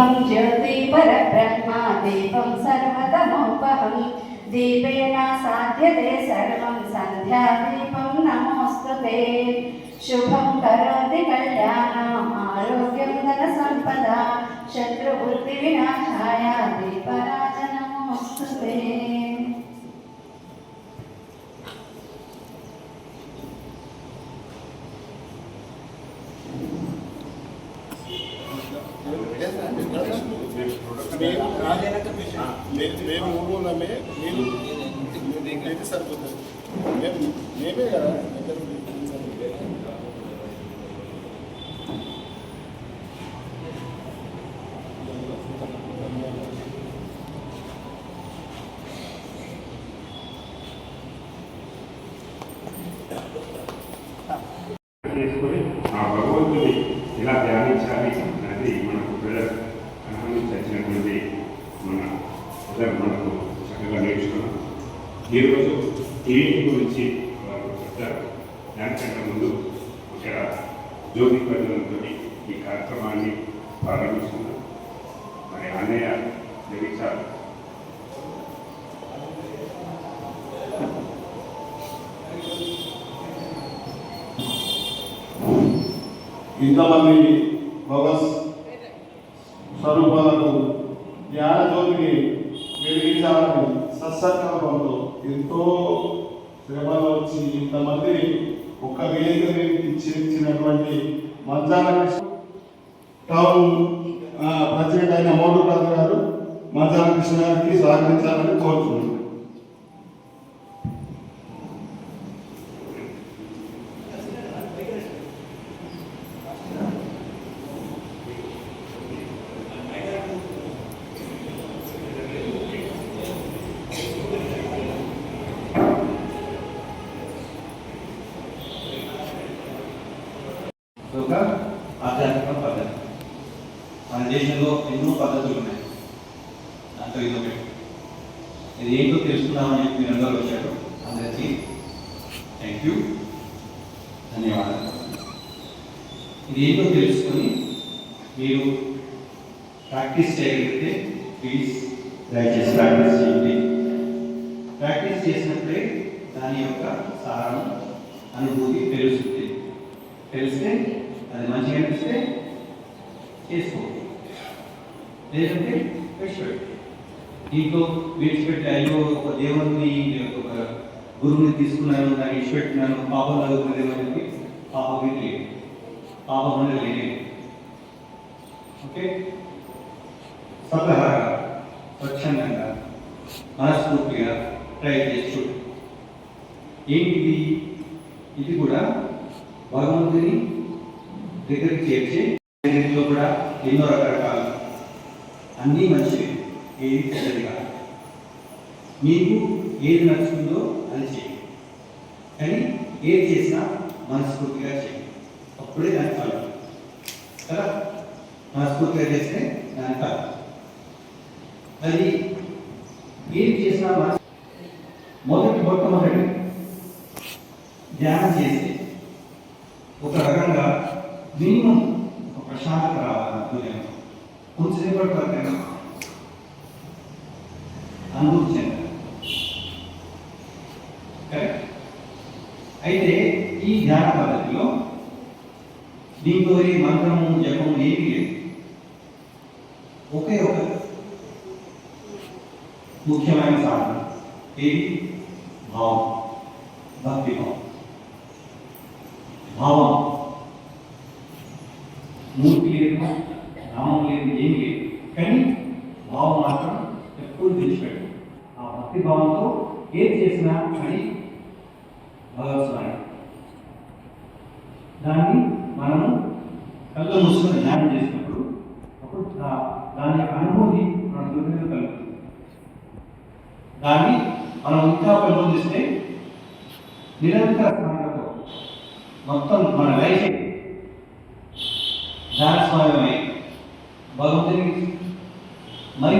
दीपं ज्योति परब्रह्मा दीपं सर्वतमोपहं। दीपेन साध्यते, सर्वं सन्ध्यादीपं नमोऽस्तु ते। शुभं करोति कल्याणम्, आरोग्यं धनसम्पदा। शत्रुवृत्तिविनाशाय दीपराज नमोऽस्तु ते। ఇంతమంది బోగస్ స్వరూపాలకు జ్ఞాన జ్యోతిని వెలిగించాలని సత్సంకల్పంతో ఎంతో శ్రమలో వచ్చి ఇంతమంది ఒక్క వేదిక మీదకి చేర్చినటువంటి మంచాల కృష్ణ టౌన్ ప్రెసిడెంట్ అయిన మోటు గారు మంచాల కృష్ణ గారికి సహకరించాలని కోరుతున్నాను ఒక ఆధ్యాత్మిక పద్ధతి. మన దేశంలో ఎన్నో పద్ధతులు ఉన్నాయి. దాంట్లో ఇది ఒకటి. ఇది ఏంటో తెలుసుకుందామని చెప్పి మీరు అందరూ వచ్చారు అందరికీ థ్యాంక్ యూ ధన్యవాదాలు. ఇది ఏంటో తెలుసుకొని మీరు ప్రాక్టీస్ చేయగలిగితే ప్లీజ్ దయచేసి ప్రాక్టీస్ చేయండి. ప్రాక్టీస్ చేసినప్పుడే దాని యొక్క సారం అనుభూతి తెలుస్తుంది. తెలిస్తే అది మంచిగా అనిపిస్తే చేసుకో. లేదంటే విడిచిపెట్టు దీంట్లో విడిచిపెట్టి అయ్యో ఒక దేవుడిని ఒక గురువుని తీసుకున్నాను దాన్ని విడిచిపెట్టినాను పాపం చదువుకున్నది అని చెప్పి పాపం ఇది లేదు పాపం అనేది లేదు ఓకే? స్వతహాగా స్వచ్ఛందంగా మనస్ఫూర్తిగా ట్రై చేసి ఏంటిది? ఇది కూడా భగవంతుని దగ్గరికి చేర్చి దీంట్లో కూడా ఎన్నో రకరకాల. అన్నీ మంచివి. ఏది చెడ్డది కాదు. మీకు ఏది నచ్చుతుందో అది చేయండి కానీ ఏది చేసినా మనస్ఫూర్తిగా చేయండి అప్పుడే దాని ఫలం. కదా? మనస్ఫూర్తిగా చేస్తే దాని ఫలం. అది ఏది చేసినా మన మొదటి మొట్టమొదటి ధ్యానం చేసి ఒక రకంగా మినిమం ఒక ప్రశాంతత రావాలి హృదయం కొంచెంసేపటి వరకు అనుభూతి చెందాలి కరెక్ట్ అయితే ఈ ధ్యాన పద్ధతిలో దీంతో ఈ మంత్రము జపం ఏమీ లేదు ఒకే ఒక ముఖ్యమైన సాధన ఏది భావం భక్తి భావం భావం మూర్తి లేదు నామం లేదు ఏం లేదు కానీ భావం మాత్రం ఎప్పుడు విడిచిపెట్టు ఆ భక్తి భావంతో ఏది చేసినా అని భగవత్ దాన్ని మనము కళ్ళు మూసుకొని ధ్యానం చేసినప్పుడు అప్పుడు దాని యొక్క అనుభూతి మన హృదయంలో కలుగుతుంది. దాన్ని మనం ఇంకా పెంపొందిస్తే నిరంతర స్మరణతో మొత్తం మన లైఫ్ ధ్యానస్మరణమై భగవంతుని మరి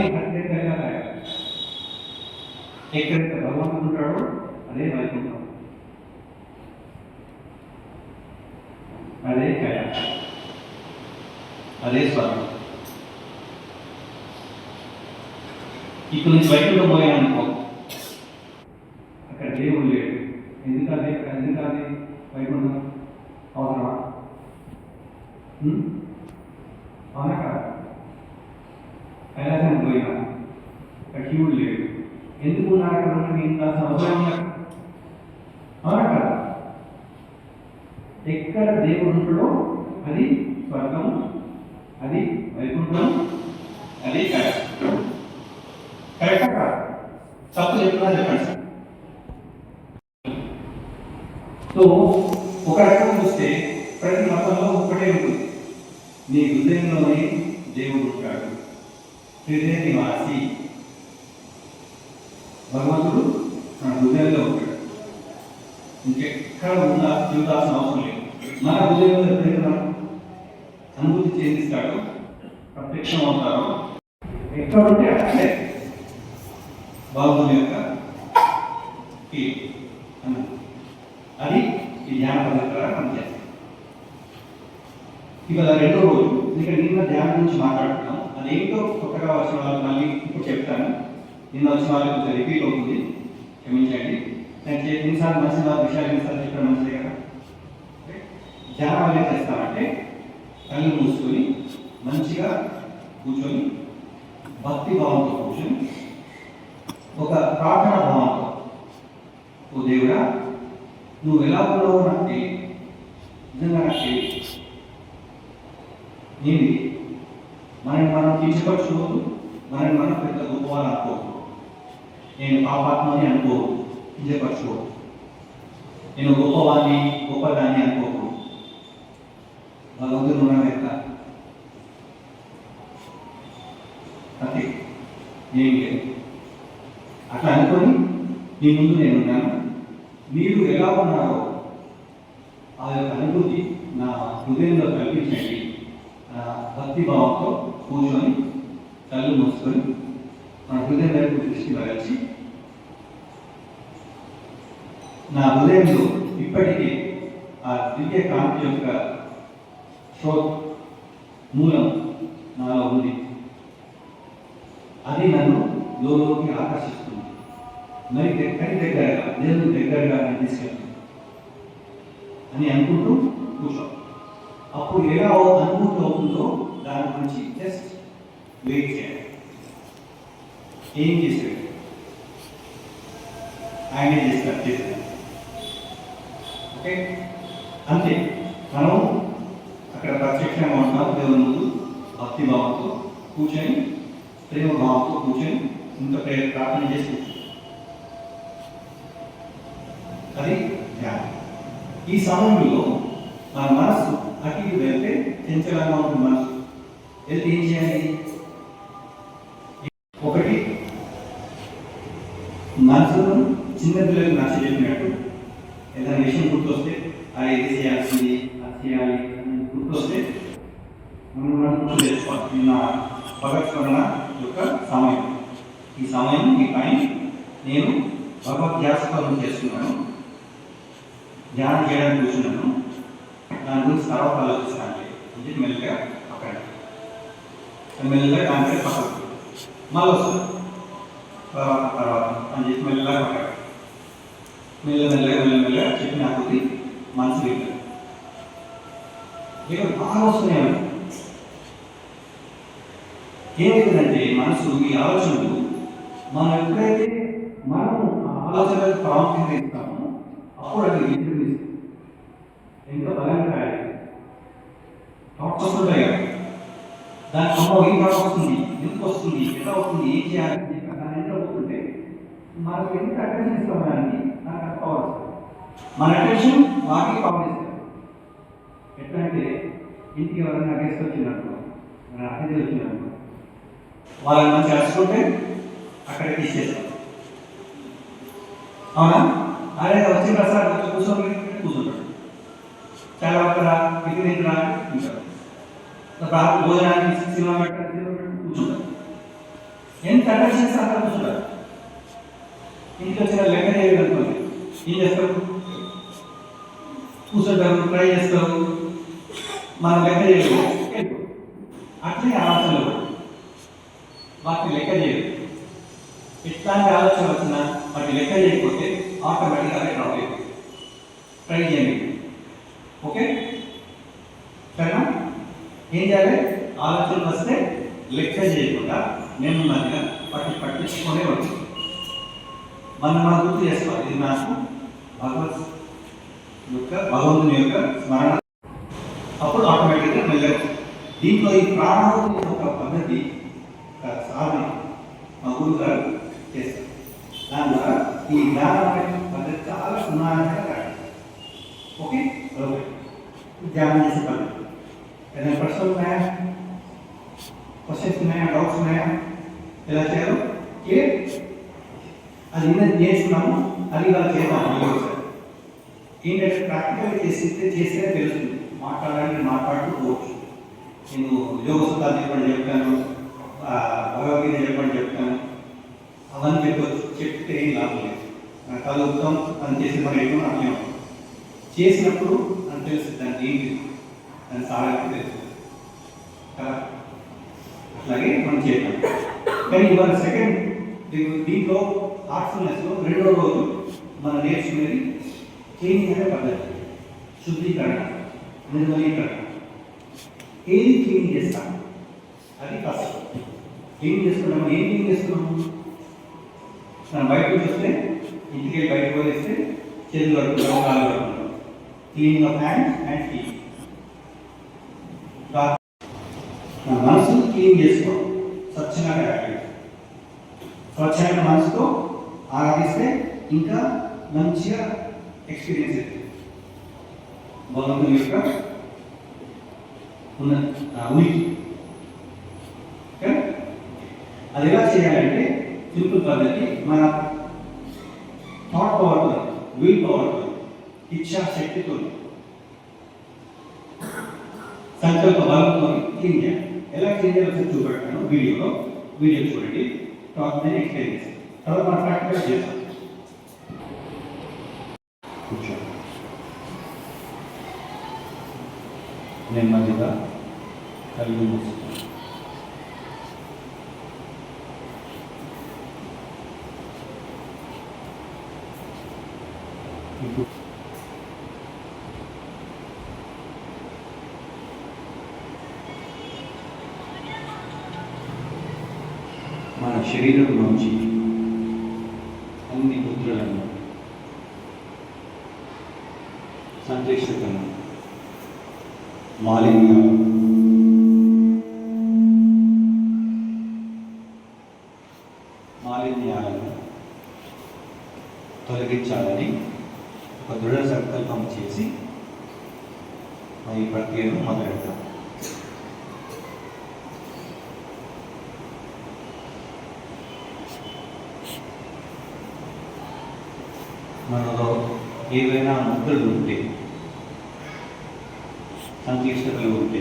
ఎక్కడైతే భగవంతుడు ఉంటాడో అదే వైకుంఠం. అదే కళ్యాణం. అదే స్వర్గం ఇక్కడ నుంచి వైకుంఠం పోయానుకో అక్కడ దేవుడు లేడు. ఎందుకు అది ఎందుకు అది వైకుంఠం? అవసరమా? అవునా కదా. కైలాసానికి పోయినా అక్కడ శివుడు లేడు. ఎందుకు ఉన్నారు అక్కడ ఉన్న ఇంత ఎక్కడ దేవుడు ఉంటాడో అది స్వర్గం అది వైకుంఠం అది కరెక్ట్ కరెక్ట్ కాదు. తప్పు చెప్తున్నా చెప్పండి సో ఒక రకం చూస్తే ప్రతి మతంలో ఒకటే ఉంటుంది. నీ హృదయంలోనే దేవుడు ఉంటాడు. హృదయ నివాసి భగవంతుడు మన హృదయంలో ఉంటాడు. ఇంకెక్కడ ఉందా చూడాల్సిన అవసరం లేదు. మన హృదయంలో ఎప్పుడైతే మనం అనుభూతి చెందిస్తాడో ప్రత్యక్షం అవుతారో ఎక్కడ ఉంటే అక్కడే బాబుని యొక్క అది ఈ ధ్యాన పద్ధతి ద్వారా మనం ఇవాళ రెండో రోజు ఎందుకంటే నిన్న ధ్యానం నుంచి మాట్లాడుతున్నాం అదేంటో కొత్తగా వచ్చిన వాళ్ళు మళ్ళీ ఇప్పుడు చెప్తాను. నిన్న వచ్చిన వాళ్ళకి కొంచెం రిపీట్ అవుతుంది. క్షమించండి. నేను చెప్పి ఎన్నిసార్లు మంచి నాకు విషయాలు ఎన్నిసార్లు చెప్పడం మంచిదే కదా? ధ్యానం అనేది చేస్తామంటే కళ్ళు మూసుకొని మంచిగా కూర్చొని భక్తి భావంతో కూర్చొని ఒక ప్రార్థన భావంతో ఓ దేవుడా నువ్వు ఎలా ఉన్నావో నాకు తెలియదు నిజంగా నాకు తెలియదు. నేను మనని మనం కించపరచుకోదు మనని మనం పెద్ద గొప్పవాళ్ళు అనుకోదు నేను పాపాత్మని అనుకో. కించపరచుకోదు నేను గొప్పవాణ్ణి గొప్పదాన్ని అనుకోకు. భగవంతుడు ఉన్న యొక్క అంతే. ఏం లేదు. అట్లా అనుకొని మీ ముందు నేను ఉన్నాను. మీరు ఎలా ఉన్నారో ఆ యొక్క అనుభూతి నా హృదయంలో కల్పించండి. భక్తి భావంతో కూర్చొని కళ్ళు మూసుకొని మన హృదయం వైపు దృష్టి వరచి నా హృదయంలో ఇప్పటికీ ఆ దివ్య కాంతి యొక్క స్రోత్ మూలం నాలో ఉంది. అది నన్ను లోలోకి ఆకర్షిస్తుంది. మరి దగ్గర దగ్గరగా దేవుని దగ్గరగా నన్ను తీసుకెళ్తుంది అని అనుకుంటూ కూర్చో. అప్పుడు ఎలా అనుభూతి అవుతుందో దాని గురించి జస్ట్ వెయిట్ చేయాలి. ఏం చేశాడు? ఆయనే చేస్తారు చేశారు అంతే. మనం అక్కడ ప్రత్యక్షంగా ఉంటాం దేవుని ముందు భక్తి భావంతో కూర్చొని ప్రేమ భావంతో కూర్చొని ఇంత ప్రేమ ప్రార్థన చేసి అది ధ్యానం. ఈ సమయంలో మన మనసు అటు వెళ్తే చంచలంగా ఉంటుంది మనసు వెళ్తే ఏం చేయాలి ఒకటి మనసును చిన్నపిల్లలకు నచ్చ చెప్పినట్టు ఏదైనా విషయం గుర్తొస్తే అది ఇది చేయాల్సింది అది చేయాలి అని గుర్తొస్తే మనం మనం గుర్తు ఉన్న ఇది యొక్క సమయం. ఈ సమయం ఈ టైం నేను భగవద్ధ్యాసతో చేస్తున్నాను. ధ్యానం చేయడానికి కూర్చున్నాను. దాని గురించి తర్వాత ఆలోచిస్తాను అంటే మెల్లగా అక్కడ మెల్లగా దాంట్లో పక్కకు మళ్ళీ వస్తుంది తర్వాత తర్వాత అని చెప్పి మెల్లగా పక్కన మెల్ల మెల్లగా మెల్ల మెల్లగా చెప్పిన కొద్ది మనసు వెళ్ళాను ఇక బాగా వస్తున్నాయి ఏ విధంగా మనసు ఈ ఆలోచనలు మనం ఎప్పుడైతే మనం ఆలోచనలకు ప్రాముఖ్యత ఇస్తామో అప్పుడు అది విజృంభిస్తుంది. ఎంత బలంగా రాయాలి? థాట్స్ వస్తుంటాయి దాని అమ్మ ఏం థాట్ వస్తుంది ఎందుకు వస్తుంది ఎట్లా వస్తుంది ఏం చేయాలి దాని ఎంత అవుతుంటే మనకు ఎంత అటెన్షన్ ఇస్తాం దానికి నాకు అర్థం పవర్ మన అటెన్షన్ వాటికి పంపిస్తాం ఎట్లా అంటే ఇంటికి ఎవరైనా గెస్ట్ వచ్చినట్టు మన అతిథి వచ్చినట్టు వాళ్ళని మంచి అరుచుకుంటే అక్కడ తీసేస్తాం. అవునా? అదే వచ్చిన ప్రసాద్ వచ్చి కూర్చొని కూర్చుంటాడు చాలా వస్తారా ఇది తింటారా. ఉంటాడు భోజనానికి సినిమా పెట్టారు సినిమా కూర్చుంటారు. ఎంత అటెన్షన్ అంతా కూర్చుంటారు? ఇంటికి వచ్చిన లెక్క చేయగలుగుతుంది ఏం చేస్తారు? కూర్చుంటారు ట్రై చేస్తారు. మనం లెక్క చేయలేదు అట్లే ఆలోచనలు వాటిని లెక్క చేయదు ఇట్లాంటి ఆలోచన వచ్చినా లెక్క చేయకపోతే ఆటోమేటిక్గా అదే డ్రాప్ అవుతుంది ట్రై చేయండి ఓకే సరేనా ఏం చేయాలి? ఆలోచనలు వస్తే లెక్క చేయకుండా నేను మధ్య పట్టి పట్టించుకునే వచ్చి మనం మనం గుర్తు చేసుకోవాలి. ఇది నాకు భగవత్ యొక్క భగవంతుని యొక్క స్మరణ. అప్పుడు ఆటోమేటిక్గా వెళ్ళచ్చు దీంట్లో ఈ ప్రాణాలు ఒక పద్ధతి సాధన మా గురువు గారు చేస్తారు. దాని ద్వారా ఈ జ్ఞానం అనే పద్ధతి చాలా సున్నాయంగా కాదు ఓకే ఓకే ధ్యానం చేసే పద్ధతి ఏదైనా ప్రశ్నలు ఉన్నాయా క్వశ్చన్స్ ఉన్నాయా డౌట్స్ ఉన్నాయా ఎలా చేయాలో క్లియర్ అది నిన్న నేర్చుకున్నాము అది ఇలా చేద్దాం మళ్ళీ ఒకసారి ఏంటంటే ప్రాక్టికల్ చేస్తే చేస్తే తెలుస్తుంది మాట్లాడాలని మాట్లాడుతూ పోవచ్చు నేను యోగ సుతాలు చెప్పండి చెప్తాను ఆ, భగవద్గీత చెప్పండి చెప్తాను అవన్నీ చెప్పవచ్చు చెప్తే ఏం లాభం లేదు. నాకు చదువుతాం అని చేసిన పని ఎక్కువ నాకు చేసినప్పుడు నాకు తెలుసు దానికి ఏంటి దాని సాగతి తెలుసు. అట్లాగే మనం చేద్దాం. కానీ ఇవాళ సెకండ్ దీంట్లో హార్ట్ఫుల్నెస్లో రెండో రోజు మనం నేర్చుకునేది క్లీనింగ్ అనే పద్ధతి. శుద్ధీకరణ. నిర్మలీకరణ. ఏది క్లీన్ చేస్తాం? అది ఫస్ట్ క్లీన్ చేసుకున్నాం ఏం క్లీన్ చేసుకున్నాము మనం బయటకు చూస్తే ఇంటికి వెళ్ళి బయటకు పోయేస్తే చేతులు కడుపుకుంటాం కాలు కడుపుకుంటాం cleaning of hands and feet నా మనసు క్లీన్ చేసుకో. స్వచ్ఛంగా తయారు స్వచ్ఛమైన మనసుతో ఆరాధిస్తే ఇంకా మంచిగా ఎక్స్పీరియన్స్ అవుతుంది భగవంతుని యొక్క ఉన్న ఆ ఉనికి. అది ఎలా చేయాలంటే సింపుల్ పద్ధతి మన థాట్ పవర్తో విల్ పవర్తో ఇచ్చా శక్తితో సంకల్ప బలంతో క్లీన్ చేయాలి ఎలా క్లీన్ చేయాలో చూపెట్టాను వీడియోలో. వీడియో చూడండి. టాక్ నేను ఎక్స్ప్లెయిన్ చేస్తాను. తర్వాత మనం ప్రాక్టికల్ చేస్తాం కూర్చో నెమ్మదిగా కళ్ళు శరీరం నుంచి అన్ని ముద్రలను సంక్లిష్టతను మాలిన్యం మాలిన్యాలను తొలగించాలని ఒక దృఢ సంకల్పం చేసి మన ఈ ప్రక్రియను మొదలెడతాం ఏవైనా ముద్రలు ఉంటే సంక్లిష్టతలు ఉంటే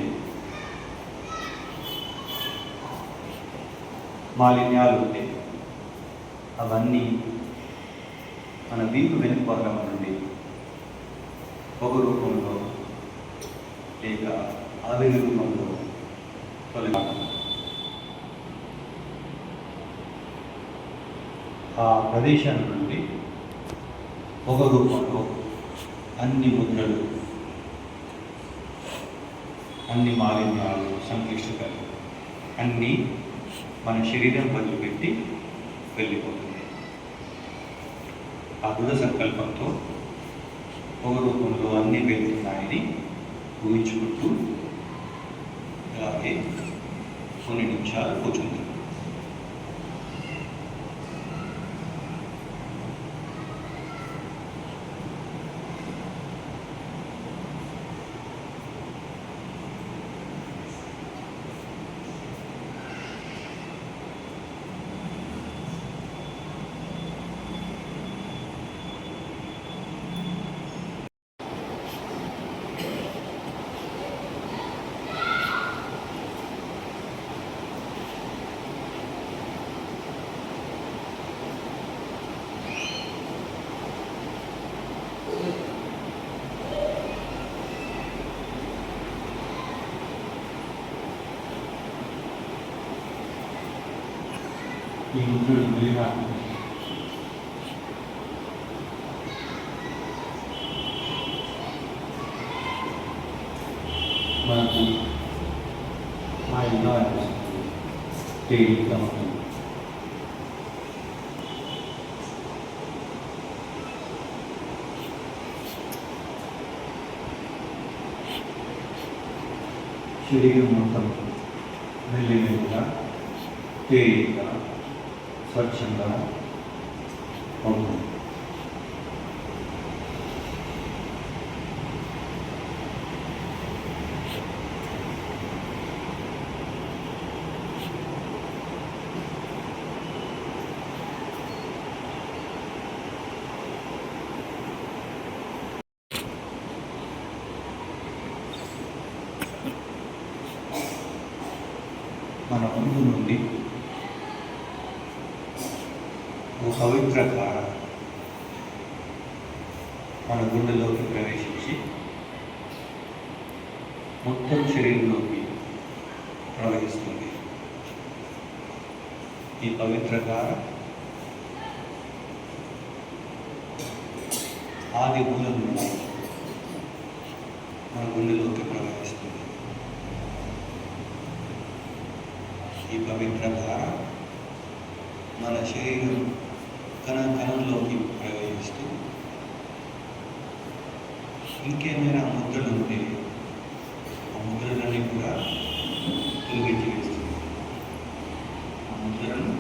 మాలిన్యాలు ఉంటే అవన్నీ మన వీపు వెనుకబడడం నుండి ఒక రూపంలో లేక ఆవిరి రూపంలో తొలగి ఆ ప్రదేశం నుండి ఒక రూపంలో అన్ని ముద్రలు. అన్ని మాలిన్యాలు సంక్లిష్టతలు అన్నీ మన శరీరం వదిలిపెట్టి వెళ్ళిపోతుంది ఆ దృఢ సంకల్పంతో ఒక రూపంలో అన్నీ వెళ్తున్నాయని ఊహించుకుంటూ అలాగే కొన్ని నిమిషాలు కూర్చుంటాం ఈ ముద్రలు మెలిగా మనకు మా ఇల్లు అనిపిస్తుంది తేలిగ్గా ఉంటుంది శరీరం మొత్తం మెల్లిమెల్లిగా తేలిగ్గా స్వచ్ఛంగా అవుతుంది మన ముందు నుండి ఒక పవిత్ర ధార మన గుండెలోకి ప్రవేశించి మొత్తం శరీరంలోకి ప్రవహిస్తుంది. ఈ పవిత్ర ధార ఆది మూలం నుండి మన గుండెలోకి ప్రవహిస్తుంది. ఈ పవిత్ర ధార మన శరీరం ఇంకేమైనా ముద్రలు ఉంటే ఆ ముద్రలన్నీ కూడా తొలగించి వేస్తుంది. ఆ ముద్రలను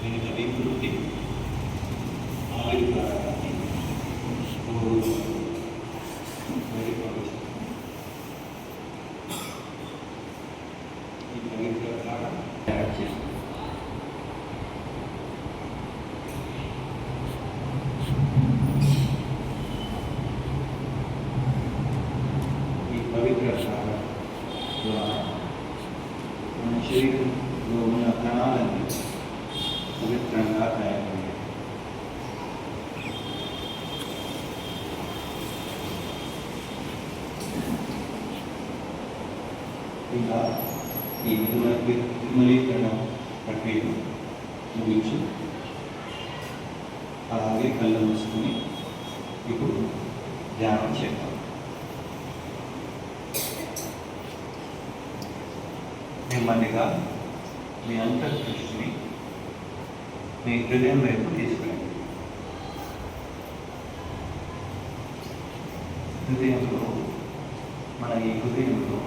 వెనుక వీపు నుండి ఆవిరి ప్రారంభాన్ని ఈ పవిత్ర ద్వారా తయారు చేస్తుంది ఈ పవిత్ర ధార ద్వారా మన శరీరంలో ఉన్న కణాలన్నీ పవిత్రంగా తయారయ్యాయి ఇంకా ఈ విధమైన విమలీకరణ ప్రక్రియ ముగించి అలాగే కళ్ళు మూసుకుని ఇప్పుడు ధ్యానం చేద్దాం. నెమ్మదిగా మీ అంతర్దృష్టిని మీ హృదయం వైపు తీసుకురండి. హృదయంలో మన ఈ హృదయంలో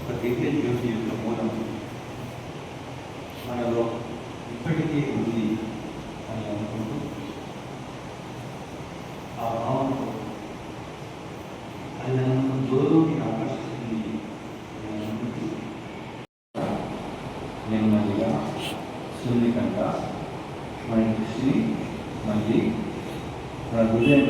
ఒక దివ్య జ్యోతి యొక్క మూలం మనలో ఇప్పటికీ ఉంది అని అనుకుంటూ ఆ భావంతో అది నన్ను దూరంకి ఆకర్షిస్తుంది అని అనుకుంటూ నెమ్మదిగా సున్నితంగా మన దృష్టిని మళ్ళీ మన హృదయం